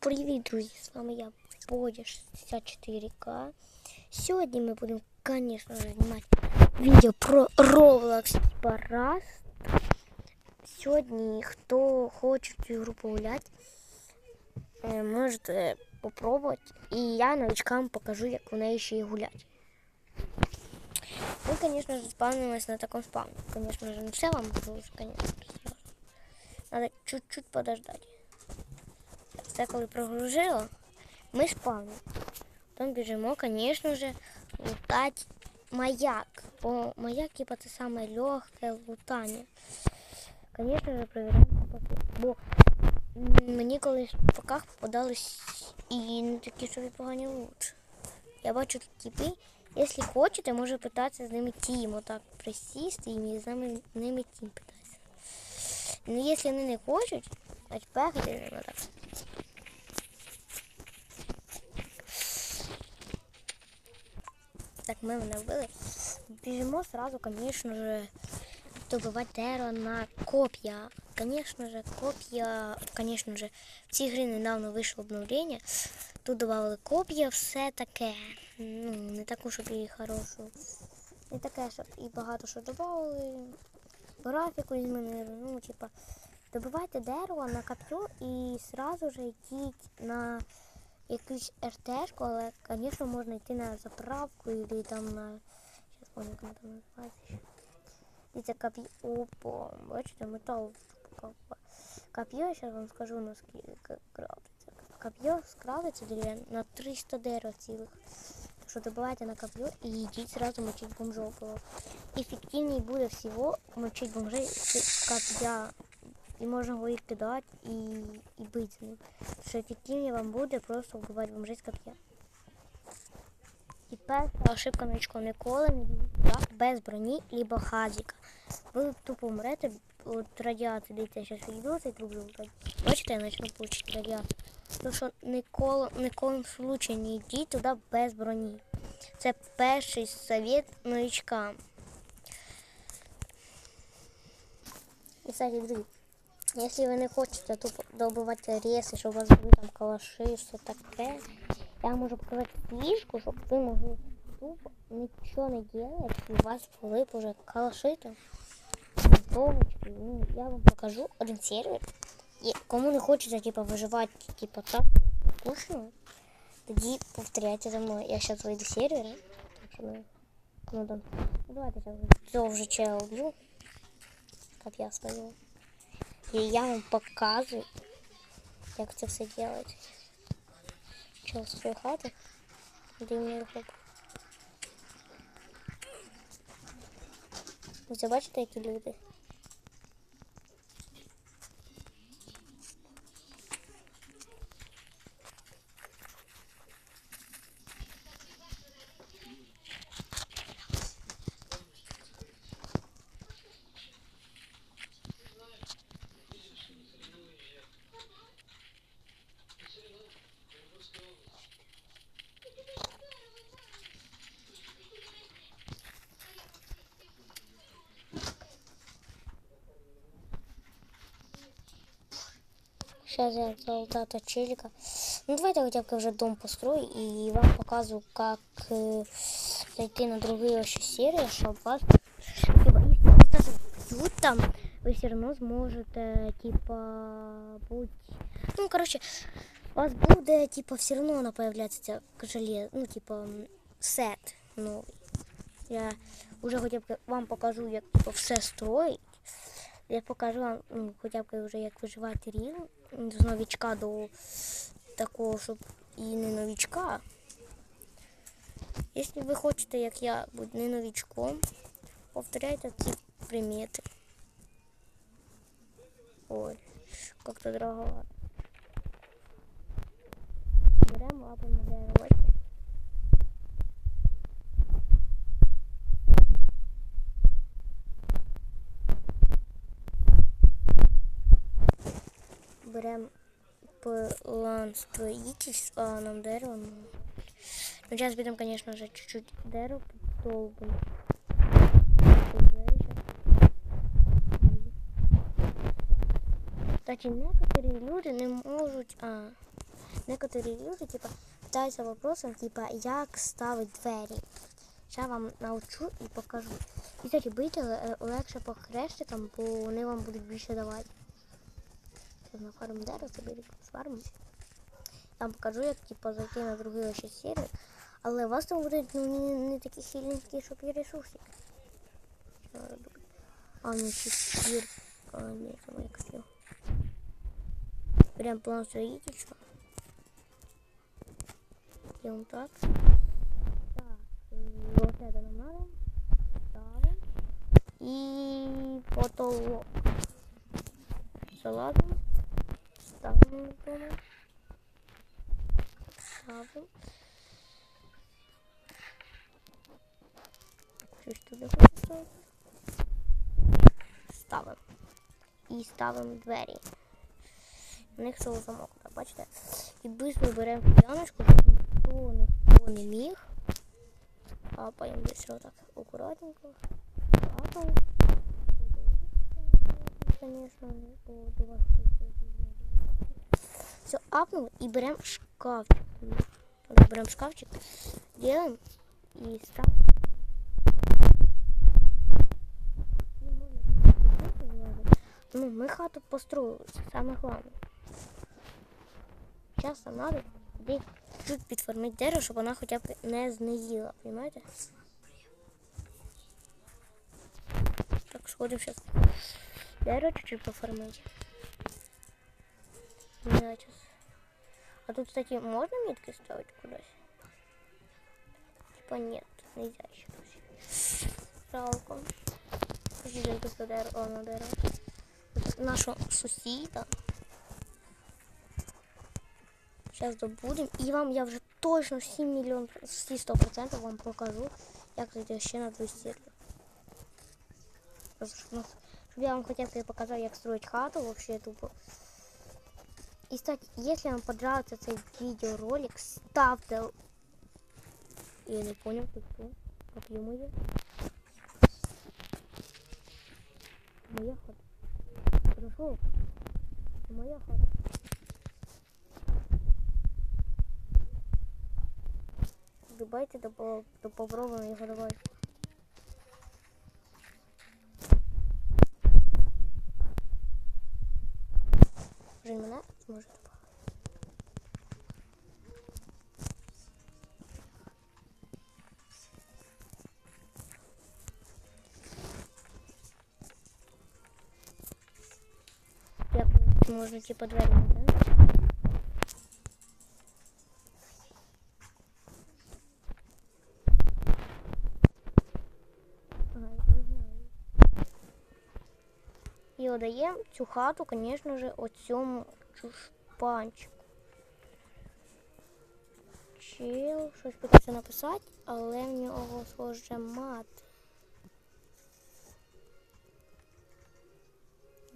Привіт, друзі! З вами я, Бодя 64К. Сьогодні ми будемо, звісно знімати відео про Roblox Rust. Сьогодні, хто хоче в цю ігру погуляти, е, можете попробувати. І я новичкам покажу, як в неї ще й гуляти. Ми, звісно ж, спавнимось на такому спавні. Звісно не все вам покажу, звісно. Надо чуть-чуть подождать. Це коли прогрузило, ми спавнимо. Потім біжимо, звісно ж, лутати маяк. Бо маяк, типа, це саме легке лутання. Звісно ж, перевіряємо. Бо мені колись в паках попадались і не такі собі погані лут. Я бачу тут типи. Якщо хочете, може питатися з ними тім, отак присісти і з ними ними тім питатися. Ну, якщо вони не хочуть, значить пехати ними так. Ми мене вбили. Біжимо сразу, звісно ж, добивати дерево на коп'я. Звісно ж, коп'я, звісно ж, в цій грі недавно вийшло обновлення. Тут додали коп'я, все таке. Ну, не таку, щоб і хорошу. Не таке, щоб і багато що додали. Графіку змінили. Ну, типа, добивайте дерево на коп'ю і сразу ж йдіть на якусь РТшку, але, звісно, можна йти на заправку или там на. Сейчас помню, як там називається. Дивіться, коп'є. Опа, бачите, метал. Я зараз вам скажу, наскільки крафтиться. Коп'є скрафтиться дерев'яне на 300 дерев цілих. Так що добивайте на коп'є і йдіть сразу мочить бомжов. Ефективнее буде всього мочить бомжей з коп'я. І можна його і кидати, і, і бити ним. Що ефективніше вам буде просто вбивати бомжей з коп'я. І перша ошибка новичком ніколи не йдіть без броні, либо хазіка. Ви тупо умрете от радіації, дивіться, я зараз відео цей труб зробити. Бачите, я почну получити радіацію. Тому що ніколи, ніколи в случаї не йдіть туди без броні. Це перший совет новичкам. І, кстати, друзі, Якщо ви не хочете тупо добивати реси, щоб у вас були там калаши, все таке, я можу показати фішку, щоб ви могли тупо нічого не робити, і у вас були уже калаши там. Ну, я вам покажу один сервер. І кому не хочеться типу, виживати типу, так, скучно, тоді повторяйте за мною. Я зараз вийду з сервера. Ну, ну, давайте цього вже чела вб'ю. Як я свою. І я вам показую, як це все робити. Чел з своєї хати. Де мені хлоп. Ви це бачите, які люди? Сейчас я золотата челика. Ну давайте хотя бы уже дом построю и вам показываю, как э, зайти на другие вообще серии, чтобы вас... Типа, если вас даже бьют там, вы все равно сможете, типа, будь... Ну, короче, у вас буде, типа, все равно она появляться ця желез... ну, типа, м, сет новий. Я уже хотя бы вам покажу, як типа, все строїть. Я покажу вам ну, хоча б вже як виживати рівень з новічка до такого, щоб і не новічка. Якщо ви хочете, як я, бути не новічком, повторяйте ці примети. Ой, как-то дороговато. Беремо лапами дерево. Берем план строительства, а нам дерево. Ну, сейчас будем, конечно же, чуть-чуть дерево подолбим. Кстати, некоторые люди не можуть. А, некоторі люди, типа, питаються вопросом, типа, як ставити двері. Зараз вам навчу і покажу. І, кстати, бити е, легше по хрестикам, бо вони вам будуть більше давати. Зараз на фарм дерева, собі фарм. Я вам покажу, як типу, зайти на другий ще сервер. Але у вас там будуть ну, не, не такі сильненькі, щоб і ресурсик. Що треба робити? А, ну четвір. А, ні, це моя копів. Прям план строительства. Делаем так. Так, вот это нам надо. Ставим. И потолок. Залазим. Ставим дома. Ставим. Щось туди. Ставимо. І ставимо двері. У них цього замок, так, бачите? І швидко беремо п'яночку, щоб ніхто ніхто не міг. Капаємо десь отак акуратненько. Капаємо. Звісно, до вас все апнули і беремо шкафчик. Беремо шкафчик, делаем і ставимо. Ну, ми хату построили, саме головне. Зараз нам туди тут підформити дерево, щоб вона хоча б не знизіла, розумієте? Так, сходимо зараз. Дерево чуть-чуть поформити. Не знаю, щас. А тут, кстати, можно метки ставить кудись? Типа нет, нельзя еще. Жалко. Жінки за дерево, на дерево. От Нашого сусіда. Зараз добудемо. І вам я вже точно всі мільйон, всі 100% вам покажу, як зайти ще на другий сервер. Просто, Щоб, нас- щоб я вам хоча б показав, як строить хату вообще тупо. И, кстати, если вам понравился этот видеоролик, ставьте... Я не понял, ты кто? Копье мое? Моя хата. Хорошо. Моя хата. Дбайте до, до попробуем його давай. Мене зможе добавити. Як можна типа двері не І отдаємо цю хату, звісно ж, оцьому чушпанчику. Чил щось питався написати, але в нього схоже мати.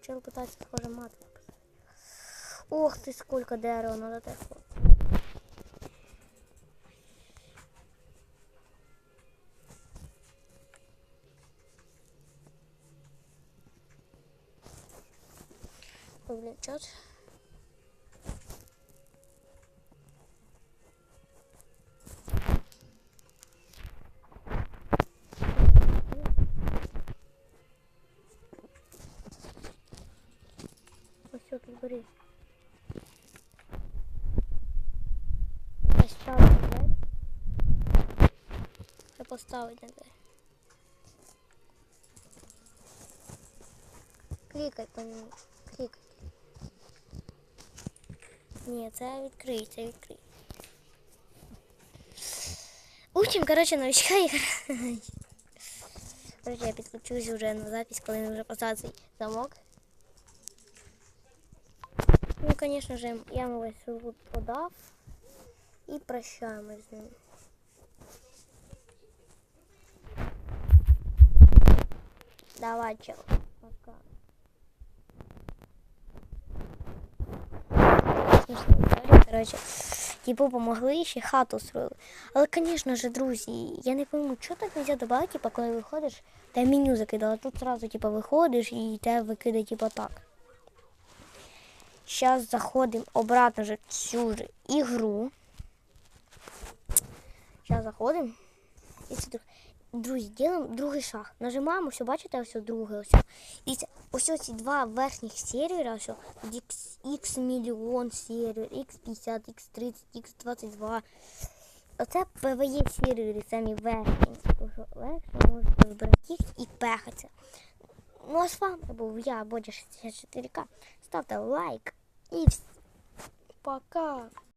Чел питається, схоже, мати написати. Ох ти, скільки дерева надо текло. Ой, блин, чат. Ось все, тут горить. Поставити двері. Треба поставити на двері. Клікай по ньому. Ні, це відкрий, це відкрий. Учим, коротше, новичка і Коротше, я підключусь вже на запись, коли він вже поставить замок. Ну, звісно ж, я йому весь подав і прощаємось з ним. Давай, чел. Пока. Смішна коротше. Типу, помогли ще хату строили. Але, звісно ж, друзі, я не пойму, що так нельзя додати, типу, коли виходиш, та меню закидала. Тут сразу, типу, виходиш і тебе викидає, типу, так. Зараз заходимо обратно вже цю ж ігру. Зараз заходимо. Друзі, робимо другий шаг. Нажимаємо, все, бачите, ось друге. Ось. І це, ось ці два верхніх сервера, тут X, мільйон сервер, X50, X30, X22. Оце PvE сервери, самі верхні. Що легше можете збирати їх і пехатися. Ну а з вами був я, Бодя 64К. Ставте лайк і пока.